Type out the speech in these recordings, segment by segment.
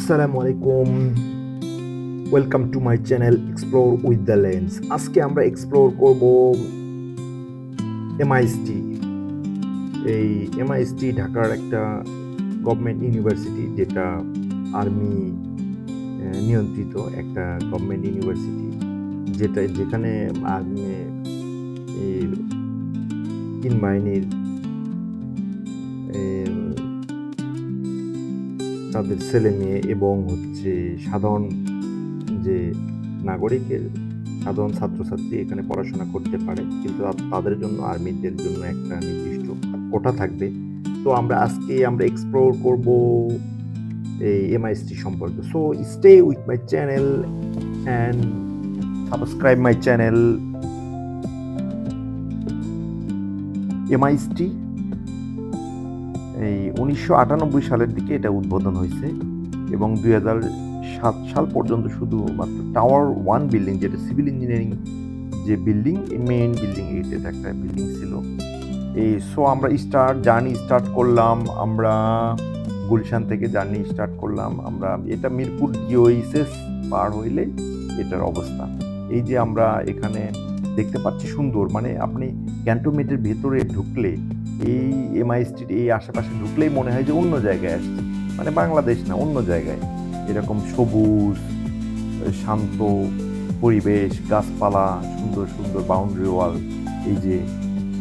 আসসালামু আলাইকুম welcome to my channel explore with the lens আজকে আমরা এক্সপ্লোর করব এমআইএসটি এই এমআইএসটি ঢাকার একটা গভর্নমেন্ট ইউনিভার্সিটি যেটা আর্মি নিয়ন্ত্রিত একটা গভর্নমেন্ট ইউনিভার্সিটি যেটা যেখানে আর্মি তিন বাহিনীর তাদের ছেলে মেয়ে এবং হচ্ছে সাধারণ যে নাগরিকের সাধারণ ছাত্রছাত্রী এখানে পড়াশোনা করতে পারে, কিন্তু তাদের জন্য আর্মিদের জন্য একটা নির্দিষ্ট কোটা থাকবে। তো আমরা আজকে আমরা এক্সপ্লোর করব এই এমআইএসটি সম্পর্কে। So stay with my channel and subscribe my channel MIST এই উনিশশো আটানব্বই সালের দিকে এটা উদ্বোধন হয়েছে এবং দুই সাত সাল পর্যন্ত শুধুমাত্র টাওয়ার ওয়ান বিল্ডিং যেটা সিভিল ইঞ্জিনিয়ারিং যে বিল্ডিং মেইন বিল্ডিং এটা একটা বিল্ডিং ছিল। এই সো আমরা স্টার্ট জার্নি স্টার্ট করলাম, আমরা গুলশান থেকে জার্নি স্টার্ট করলাম, আমরা এটা মিরপুর ডিওইসেস পার হইলে এটার অবস্থা। এই যে আমরা এখানে দেখতে পাচ্ছি সুন্দর মানে আপনি ক্যান্টনমেন্টের ভেতরে ঢুকলে এই এমআই স্ট্রিট এই আশেপাশে ঢুকলেই মনে হয় যে অন্য জায়গায় আসছে। মানে বাংলাদেশ না, অন্য জায়গায়। এরকম সবুজ, শান্ত পরিবেশ, গাছপালা, সুন্দর সুন্দর বাউন্ডারি ওয়াল এই যে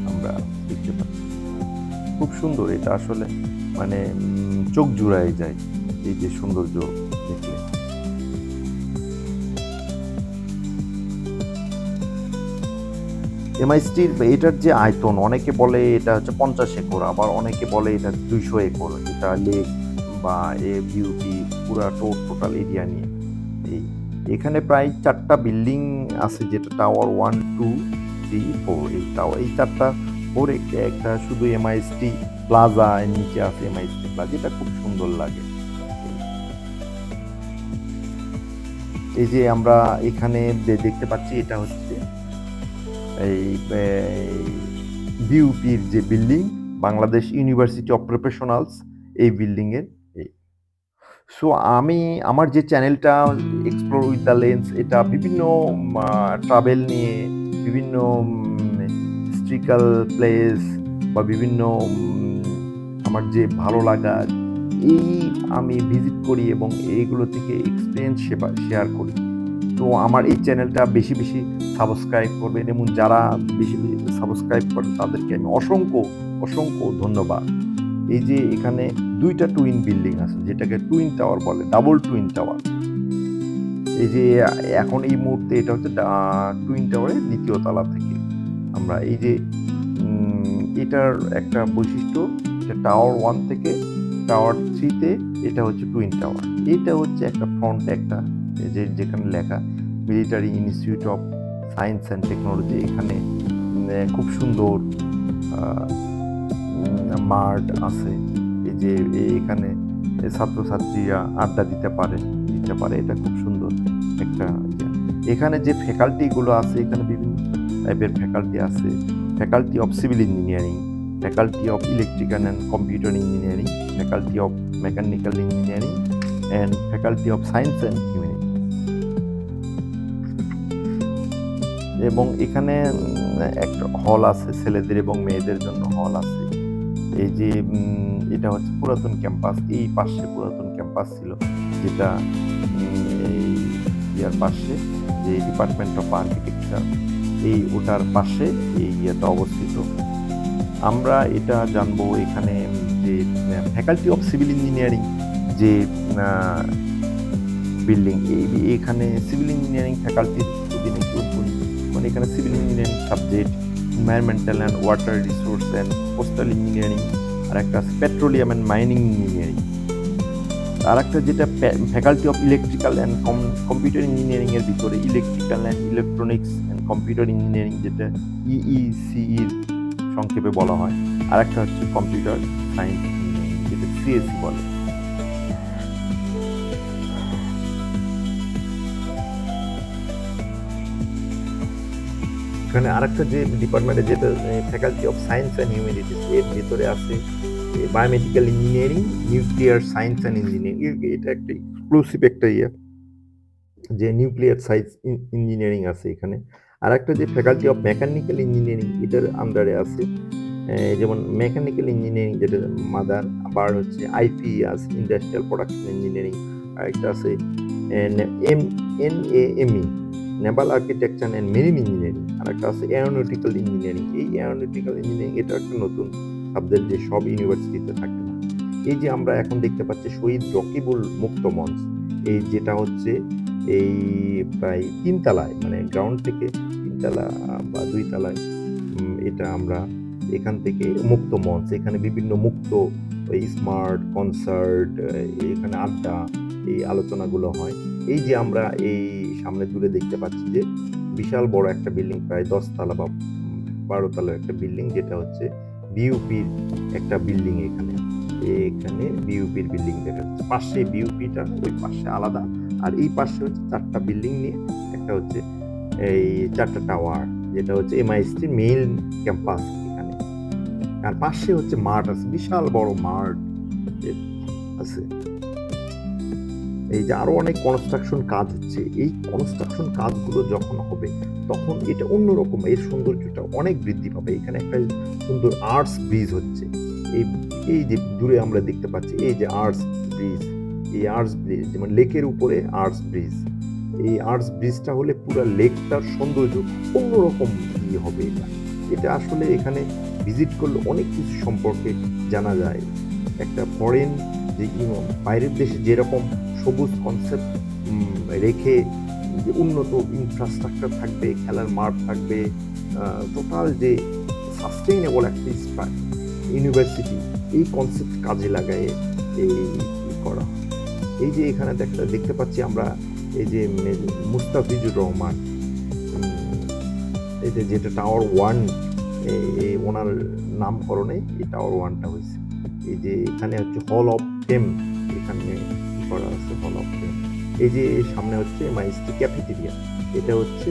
আমরা দেখতে পাচ্ছি। খুব সুন্দর এটা আসলে। মানে চোখ জুড়ায় যায় এই যে সৌন্দর্য। এমআইসটির এটার যে আয়তন, অনেকে বলে এটা হচ্ছে পঞ্চাশ একর, আবার অনেকে বলে এটা দুইশো একর। এটা লেক বা এ বিউটি পুরা টোটাল এরিয়া নিয়ে। এই এখানে প্রায় চারটা বিল্ডিং আছে, যেটা tower one two three four এই টাওয়ার এই চারটা ফোর একটা শুধু এমআইএসটি প্লাজা নিচে আছে এমআইএসটি প্লাজা এটা খুব সুন্দর লাগে। এই যে আমরা এখানে দেখতে পাচ্ছি, এটা হচ্ছে এই বিউপির যে building Bangladesh University of Professionals এই বিল্ডিংয়ের সো আমি, আমার যে চ্যানেলটা এক্সপ্লোর উইথ দ্য লেন্স এটা বিভিন্ন ট্রাভেল নিয়ে, বিভিন্ন হিস্ট্রিক্যাল প্লেস বা বিভিন্ন আমার যে ভালো লাগা, এই আমি ভিজিট করি এবং এইগুলো থেকে এক্সপিরিয়েন্স শেয়ার করি। তো আমার এই চ্যানেলটা বেশি বেশি সাবস্ক্রাইব করবেন এবং যারা বেশি বেশি সাবস্ক্রাইব করেন তাদেরকে আমি অসংখ্য অসংখ্য ধন্যবাদ। এই যে এখানে দুইটা টুইন বিল্ডিং আছে, যেটাকে টুইন টাওয়ার বলে ডাবল টুইন টাওয়ার এই যে এখন এই মুহূর্তে এটা হচ্ছে টুইন টাওয়ারের দ্বিতীয় তলা থেকে। আমরা এই যে এটার একটা বৈশিষ্ট্য, এটা টাওয়ার ওয়ান থেকে টাওয়ার থ্রিতে এটা হচ্ছে টুইন টাওয়ার এটা হচ্ছে একটা ফ্রন্ট একটা যে যেখানে লেখা Military Institute of Science and Technology এখানে খুব সুন্দর মাঠ আছে এই যে এখানে ছাত্রছাত্রীরা আড্ডা দিতে পারে দিতে পারে, এটা খুব সুন্দর একটা। এখানে যে ফ্যাকাল্টিগুলো আছে, এখানে বিভিন্ন টাইপের ফ্যাকাল্টি আছে faculty of civil engineering faculty of electrical and computer engineering faculty of mechanical engineering and faculty of science and humanity এবং এখানে একটা হল আছে ছেলেদের এবং মেয়েদের জন্য হল আছে। এই যে এটা হচ্ছে পুরাতন ক্যাম্পাস। এই পাশে পুরাতন ক্যাম্পাস ছিল যেটা ইয়ার পাশে, যে ডিপার্টমেন্ট অফ আর্কিটেকচার। এই ওটার পাশে এই ইয়েটা অবস্থিত। আমরা এটা জানব এখানে যে ফ্যাকাল্টি অফ সিভিল ইঞ্জিনিয়ারিং যে বিল্ডিং এই, এখানে সিভিল ইঞ্জিনিয়ারিং ফ্যাকাল্টির মানে এখানে civil engineering subject environmental and water resource and coastal engineering আর একটা পেট্রোলিয়াম অ্যান্ড মাইনিং ইঞ্জিনিয়ারিং আর একটা যেটা faculty of electrical and computer ইঞ্জিনিয়ারিংয়ের ভিতরে electrical and electronics and computer engineering যেটা ইইসিইর সংক্ষেপে বলা হয়। আর একটা হচ্ছে কম্পিউটার সায়েন্স ইঞ্জিনিয়ারিং যেটা সিএসসি বলে। এখানে আরেকটা যে ডিপার্টমেন্টে যেটা faculty of science and humanities এর ভিতরে আছে biomedical engineering nuclear science and engineering এটা একটা এক্সক্লুসিভ একটা ইয়ে যে নিউক্লিয়ার সাইন্স ইঞ্জিনিয়ারিং আছে এখানে। আর একটা যে ফ্যাকাল্টি অফ মেকানিক্যাল ইঞ্জিনিয়ারিং এটার আন্ডারে আছে যেমন মেকানিক্যাল ইঞ্জিনিয়ারিং যেটা মাদার আবার হচ্ছে আইপিএস ইন্ডাস্ট্রিয়াল প্রোডাকশন ইঞ্জিনিয়ারিং আর একটা আছে M N A M E naval architecture and marine engineering, আর একটা আছে অ্যারোনটিক্যাল ইঞ্জিনিয়ারিং এই অ্যারোনটিক্যাল ইঞ্জিনিয়ারিং এটা একটা নতুন সাবজেক্ট যে সব ইউনিভার্সিটিতে থাকে না। এই যে আমরা এখন দেখতে পাচ্ছি শহীদ রকিবুল মুক্ত মঞ্চ, এই যেটা হচ্ছে এই প্রায় তিনতলায় মানে গ্রাউন্ড থেকে তিনতলা বা দুই তলায় এটা আমরা এখান থেকে মুক্ত মঞ্চ, এখানে বিভিন্ন মুক্ত ওই স্মার্ট কনসার্ট এখানে আড্ডা, এই আলোচনাগুলো হয়। এই যে আমরা এই সামনে দূরে দেখতে পাচ্ছি যে বিশাল বড় একটা বিল্ডিং, প্রায় দশতলা বা বারো তলার একটা বিল্ডিং যেটা হচ্ছে বিউপির একটা বিল্ডিং এখানে। এখানে বিউপির বিল্ডিং দেখা যাচ্ছে। পাশে বিউপিটা ওই পাশে আলাদা আর এই পাশে হচ্ছে চারটা বিল্ডিং নিয়ে একটা হচ্ছে এই চারটা টাওয়ার যেটা হচ্ছে এমআইএসটি মেইন ক্যাম্পাস এখানে। আর পাশে হচ্ছে মাঠ আছে, বিশাল বড় মাঠ আছে। এই যে আরও অনেক কনস্ট্রাকশন কাজ হচ্ছে, এই কনস্ট্রাকশন কাজগুলো যখন হবে, তখন এটা অন্যরকম, এর সৌন্দর্যটা অনেক বৃদ্ধি পাবে। এখানে একটা সুন্দর আর্টস ব্রিজ হচ্ছে। এই এই যে দূরে আমরা দেখতে পাচ্ছি, এই যে আর্টস ব্রিজ এই আর্টস ব্রিজ যেমন লেকের উপরে আর্টস ব্রিজ এই আর্টস ব্রিজটা হলে পুরো লেকটার সৌন্দর্য অন্যরকম ইয়ে হবে এটা। এটা আসলে এখানে ভিজিট করলে অনেক কিছু সম্পর্কে জানা যায়। একটা ফরেন যে বাইরের দেশে যেরকম সবুজ কনসেপ্ট রেখে যে উন্নত ইনফ্রাস্ট্রাকচার থাকবে, খেলার মাঠ থাকবে টোটাল যে সাস্টেইনেবল একটা ইউনিভার্সিটি এই কনসেপ্ট কাজে লাগায় এই করা। এই যে এখানে দেখতে দেখতে পাচ্ছি আমরা এই যে মুস্তাফিজুর রহমান এই যে যেটা টাওয়ার ওয়ান ওনার নামকরণে এই টাওয়ার ওয়ানটা হয়েছে এই যে এখানে হচ্ছে হল অফ ফেম এখানে করা আছে হল অফ ফেম এই যে সামনে হচ্ছে মাইস্টি ক্যাফেটেরিয়া। এটা হচ্ছে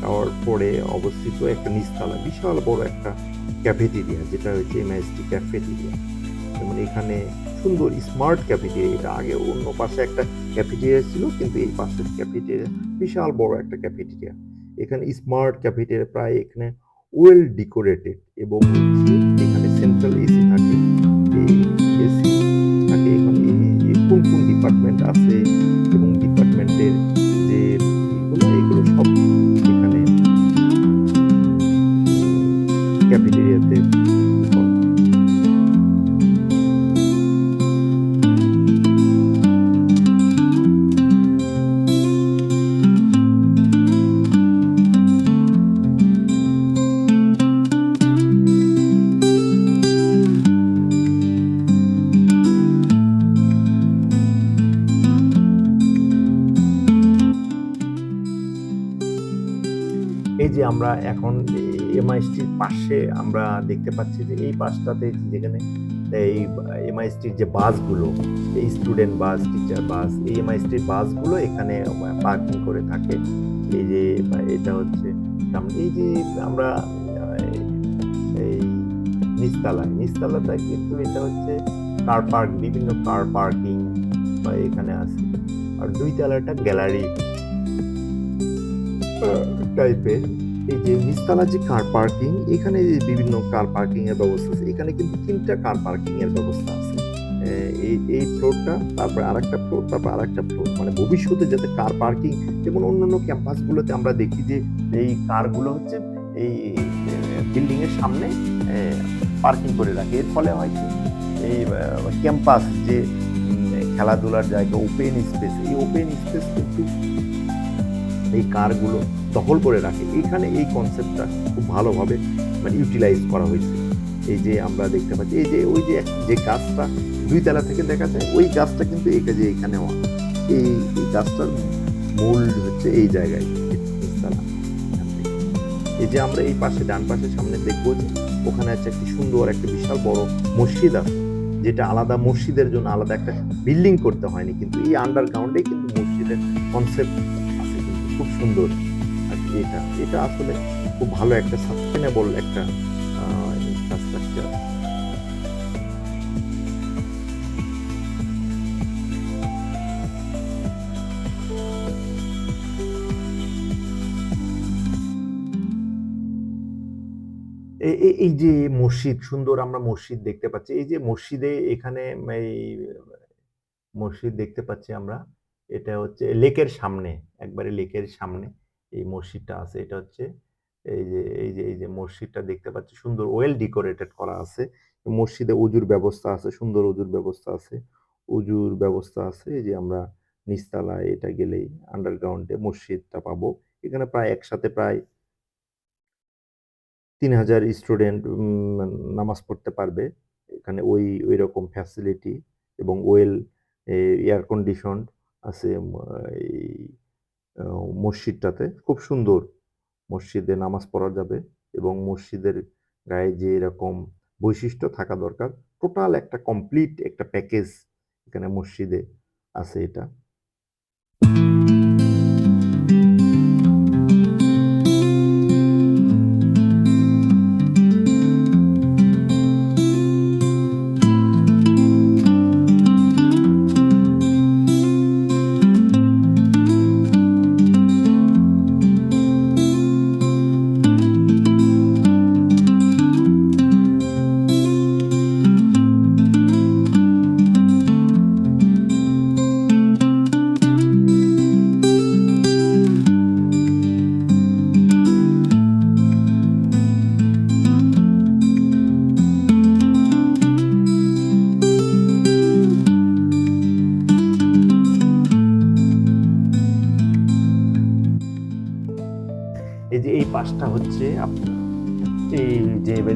টাওয়ার পরে অবস্থিত একটা নিচতলা, বিশাল বড় একটা ক্যাফেটেরিয়া, যেটা হচ্ছে এমআইএসটি ক্যাফেটেরিয়া। যেমন এখানে সুন্দর স্মার্ট ক্যাফেটেরিয়া, এটা আগে অন্য পাশে একটা ক্যাফেটেরিয়া ছিল, কিন্তু এই পাশের ক্যাফেটেরিয়া, বিশাল বড় একটা ক্যাফেটেরিয়া। এখানে স্মার্ট ক্যাফেটেরিয়া প্রায় এখানে ওয়েল ডেকোরেটেড এবং এখানে সেন্ট্রাল এসি থাকে। আছে আমরা এখন এমআইএসটির পাশে আমরা দেখতে পাচ্ছি যে এই পাশটাতে যেখানে এই এমআইএসটির যে বাসগুলো, এই স্টুডেন্ট বাস, টিচার বাস, এই এমআইএসটির বাসগুলো এখানে পার্কিং করে থাকে। এই যে এটা হচ্ছে এই যে আমরা এই নিচতলায় নিচতলাটায় কিন্তু এটা হচ্ছে কার পার্ক বিভিন্ন কার পার্কিং বা এখানে আছে। আর দুই তলাটা গ্যালারি টাইপের এই যে নিচতলা যে কার পার্কিং এখানে যে বিভিন্ন কার পার্কিং এর ব্যবস্থা আছে, এখানে কিন্তু তিনটা কার পার্কিং এর ব্যবস্থা আছে। এই এই ফ্লোরটা তারপরে আরেকটা ফ্লোর তারপর আরেকটা ফ্লোর মানে ভবিষ্যতে যাতে কার পার্কিং যেমন অন্যান্য ক্যাম্পাসগুলোতে আমরা দেখি যে এই কারগুলো হচ্ছে এই বিল্ডিং এর সামনে পার্কিং করে রাখে। এর ফলে হয় কি? এই ক্যাম্পাস যে খেলাধুলার জায়গা ওপেন স্পেস এই ওপেন স্পেস কিন্তু এই কারগুলো দখল করে রাখে এখানে এই কনসেপ্টটা খুব ভালোভাবে মানে ইউটিলাইজ করা হয়েছে এই যে আমরা দেখতে পাচ্ছি, এই যে ওই যে যে গাছটা দুই তলা থেকে দেখা যায়, ওই গাছটা কিন্তু এই কাজে এখানে এই এই গাছটার মূল হচ্ছে এই জায়গায়। এই যে আমরা এই পাশে, ডান পাশে সামনে দেখব যে ওখানে আছে একটি সুন্দর, একটা বিশাল বড় মসজিদ আছে, যেটা আলাদা মসজিদের জন্য আলাদা একটা বিল্ডিং করতে হয়নি, কিন্তু এই আন্ডারগ্রাউন্ডে কিন্তু মসজিদের কনসেপ্ট খুব সুন্দর। আর এটা এটা আসলে খুব ভালো একটা সাস্টেনেবল একটা ইনফ্রাস্ট্রাকচার এই যে মসজিদ, সুন্দর আমরা মসজিদ দেখতে পাচ্ছি। এই যে মসজিদে এখানে এই মসজিদ দেখতে পাচ্ছি আমরা। এটা হচ্ছে লেকের সামনে, একবারে লেকের সামনে এই মসজিদটা আছে। এটা হচ্ছে এই যে এই যে এই যে মসজিদটা দেখতে পাচ্ছি সুন্দর ওয়েল ডেকোরেটেড করা আছে। মসজিদে অজুর ব্যবস্থা আছে, সুন্দর অজুর ব্যবস্থা আছে। উজুর ব্যবস্থা আছে। যে আমরা নিচতলায় এটা গেলেই আন্ডারগ্রাউন্ডে মসজিদটা পাবো। এখানে প্রায় একসাথে প্রায় ৩,০০০ স্টুডেন্ট উম নামাজ পড়তে পারবে। এখানে ওই ওই রকম ফ্যাসিলিটি এবং ওয়েল এয়ার কন্ডিশনড আছে এই মসজিদটাতে। খুব সুন্দর মসজিদে নামাজ পড়া যাবে এবং মসজিদের গায়ে যে এরকম বৈশিষ্ট্য থাকা দরকার, টোটাল একটা কমপ্লিট একটা প্যাকেজ এখানে মসজিদে আছে এটা।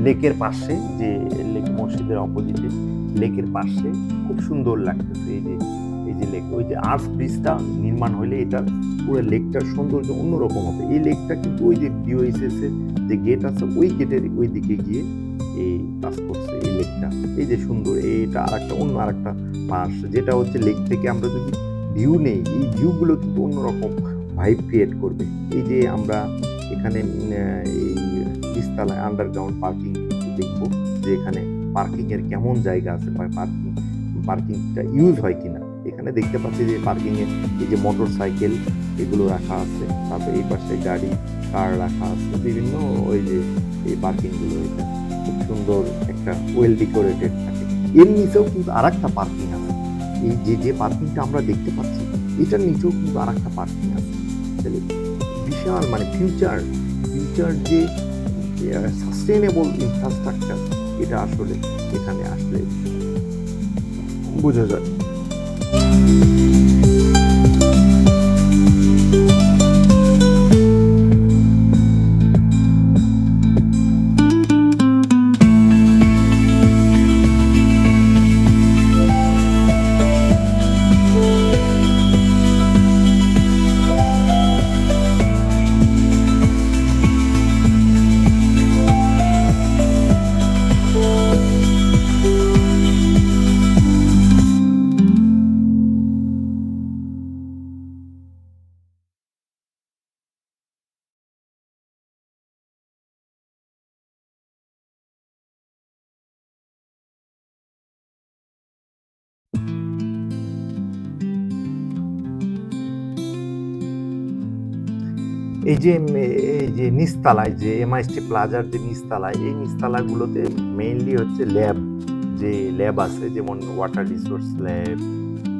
লেকের পাশে যে লেক মসজিদের অপোজিটে, লেকের পাশে খুব সুন্দর লাগতেছে এই যে এই যে লেক, ওই যে আর্চ ব্রিজটা নির্মাণ হলে এটা পুরো লেকটার সৌন্দর্য অন্যরকম হবে। এই লেকটা কিন্তু ওই যে বিওএসএস এর যে গেট আছে, ওই গেটের ওই দিকে গিয়ে এই কাজ করছে এই লেকটা। এই যে সুন্দর, এইটা আরেকটা, অন্য আরেকটা পাশ, যেটা হচ্ছে লেক থেকে আমরা যদি ভিউ নেই, এই ভিউগুলো কিন্তু অন্যরকম ভাইব ক্রিয়েট করবে। এই যে আমরা এখানে এই নিচতলায় আন্ডারগ্রাউন্ড পার্কিং দেখব যে এখানে পার্কিং এর কেমন জায়গা আছে বা পার্কিং পার্কিংটা ইউজ হয় কিনা। এখানে দেখতে পাচ্ছি যে পার্কিং এ এই যে মোটর সাইকেল এগুলো রাখা আছে, তারপরে এই পাশে গাড়ি কার রাখা আছে, বিভিন্ন ওই যে এই পার্কিংগুলো এটা খুব সুন্দর একটা ওয়েল ডেকোরেটেড থাকে। এর নিচেও কিন্তু আর একটা পার্কিং আছে। এই যে যে পার্কিংটা আমরা দেখতে পাচ্ছি, এটার নিচেও কিন্তু আর একটা পার্কিং আছে বিশাল মানে ফিউচার ফিউচার যে সাস্টেনেবল ইনফ্রাস্ট্রাকচার এটা আসলে এখানে আসলে বোঝা যায়। এই যে এই যে নিচতলায় যে এমআইএসটি প্লাজার যে নিচতলায়, এই নিচতলাগুলোতে মেইনলি হচ্ছে ল্যাব যে ল্যাব আছে, যেমন ওয়াটার রিসোর্স ল্যাব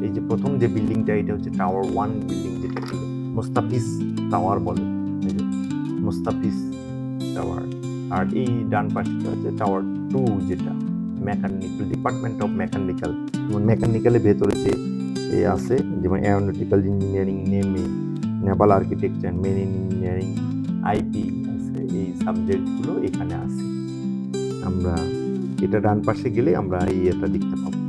এই যে প্রথম যে বিল্ডিংটা এটা হচ্ছে টাওয়ার ওয়ান বিল্ডিং যেটা ছিল মোস্তাফিজ টাওয়ার বলে মোস্তাফিজ টাওয়ার আর এই ডান পাশটা হচ্ছে টাওয়ার টু যেটা মেকানিক্যাল ডিপার্টমেন্ট অফ মেকানিক্যাল যেমন মেকানিক্যালের ভেতরে যে আছে, যেমন অ্যারোনটিক্যাল ইঞ্জিনিয়ারিং নেমে naval architecture marine engineering IP আছে এই সাবজেক্টগুলো এখানে আছে। আমরা এটা ডান পাশে গেলে আমরা এই এটা দেখতে পাবো।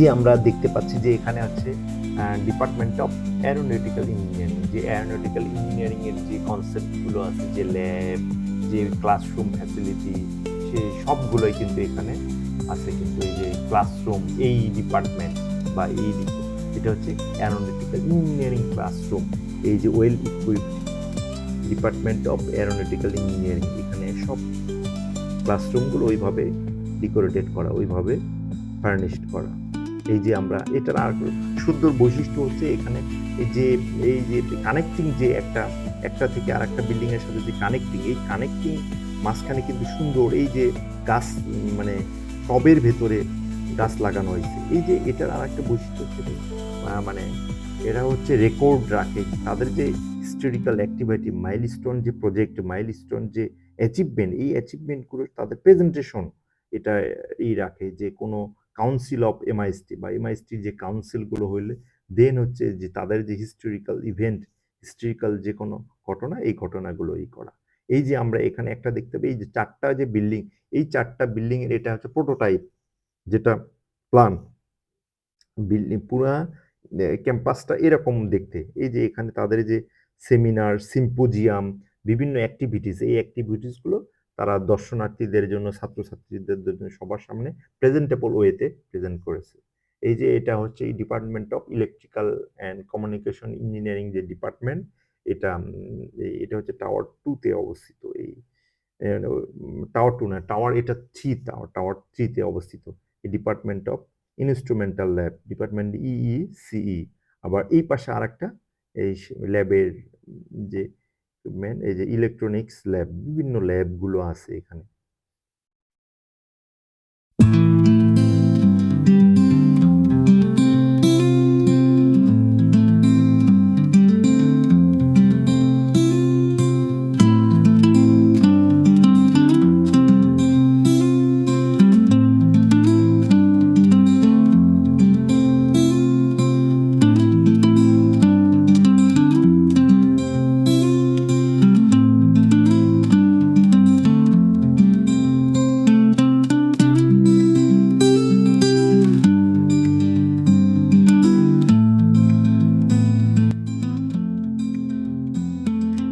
যে আমরা দেখতে পাচ্ছি যে এখানে আছে ডিপার্টমেন্ট অফ অ্যারোনটিক্যাল ইঞ্জিনিয়ারিং যে অ্যারোনটিক্যাল ইঞ্জিনিয়ারিংয়ের যে কনসেপ্টগুলো আছে, যে ল্যাব যে ক্লাসরুম ফ্যাসিলিটি সে সবগুলোই কিন্তু এখানে আছে। কিন্তু এই যে ক্লাসরুম এই ডিপার্টমেন্ট বা এই এটা হচ্ছে অ্যারোনটিক্যাল ইঞ্জিনিয়ারিং ক্লাসরুম এই যে well equip department of aeronautical engineering এখানে সব ক্লাসরুমগুলো ওইভাবে ডেকোরেটেড করা, ওইভাবে ফার্নিশড করা। এই যে আমরা, এটার আর সুন্দর বৈশিষ্ট্য হচ্ছে এখানে এই যে এই যে কানেক্টিং যে একটা একটা থেকে আর একটা বিল্ডিং এর সাথে যে কানেক্টিং এই কানেক্টিং মাঝখানে কিন্তু সুন্দর এই যে গাছ মানে টবের ভেতরে গাছ লাগানো হয়েছে। এই যে এটার আর একটা বৈশিষ্ট্য হচ্ছে মানে এরা হচ্ছে রেকর্ড রাখে। তাদের যে হিস্টোরিক্যাল অ্যাক্টিভিটি মাইলস্টোন যে প্রজেক্ট মাইলস্টোন যে অ্যাচিভমেন্ট এই অ্যাচিভমেন্টগুলো তাদের প্রেজেন্টেশন এটা এই রাখে যে কোনো কাউন্সিল অফ এমআইএসটি বা এমআইএসটি যে কাউন্সিলগুলো হইলে দেন হচ্ছে যে তাদের যে হিস্টোরিক্যাল ইভেন্ট হিস্টোরিক্যাল যে কোনো ঘটনা, এই ঘটনাগুলোই করা। এই যে আমরা এখানে একটা দেখতে পাই, এই যে চারটা যে বিল্ডিং এই চারটা বিল্ডিং এর এটা হচ্ছে প্রোটোটাইপ যেটা প্ল্যান বিল্ডিং পুরা ক্যাম্পাসটা এরকম দেখতে। এই যে এখানে তাদের যে সেমিনার সিম্পোজিয়াম বিভিন্ন অ্যাক্টিভিটিস এই অ্যাক্টিভিটিসগুলো তারা দর্শনার্থীদের জন্য, ছাত্রছাত্রীদের জন্য সবার সামনে প্রেজেন্টেবল ওয়েতে প্রেজেন্ট করেছে। এই যে এটা হচ্ছে এই department of electrical and communication engineering যে ডিপার্টমেন্ট এটা এটা হচ্ছে টাওয়ার টুতে অবস্থিত এই টাওয়ার টু না টাওয়ার এটা থ্রি টাওয়ার টাওয়ার থ্রিতে অবস্থিত। এই department of instrumental lab department EE CE আবার এই পাশে আরেকটা, এই ল্যাবের যে মেন এই যে ইলেকট্রনিক্স ল্যাব বিভিন্ন ল্যাবগুলো আছে এখানে।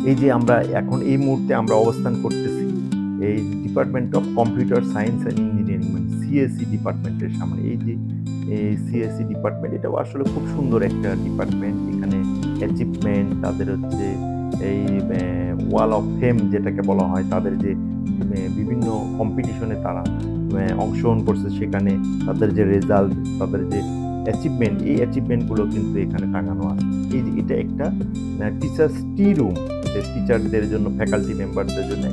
এই যে আমরা এখন এই মুহূর্তে আমরা অবস্থান করতেছি এই department of computer science and engineering মানে সিএসসি ডিপার্টমেন্টের সামনে। এই যে, এই সিএসসি ডিপার্টমেন্ট এটাও আসলে খুব সুন্দর একটা ডিপার্টমেন্ট এখানে অ্যাচিভমেন্ট তাদের হচ্ছে এই ওয়াল অফ ফেম যেটাকে বলা হয়, তাদের যে বিভিন্ন কম্পিটিশনে তারা অংশগ্রহণ করছে। সেখানে তাদের যে রেজাল্ট তাদের যে অ্যাচিভমেন্ট এই অ্যাচিভমেন্টগুলো কিন্তু এখানে টাঙানো আছে। এই এটা একটা টিচার্স টি রুম টিচারদের জন্য ফ্যাকাল্টি মেম্বারদের জন্য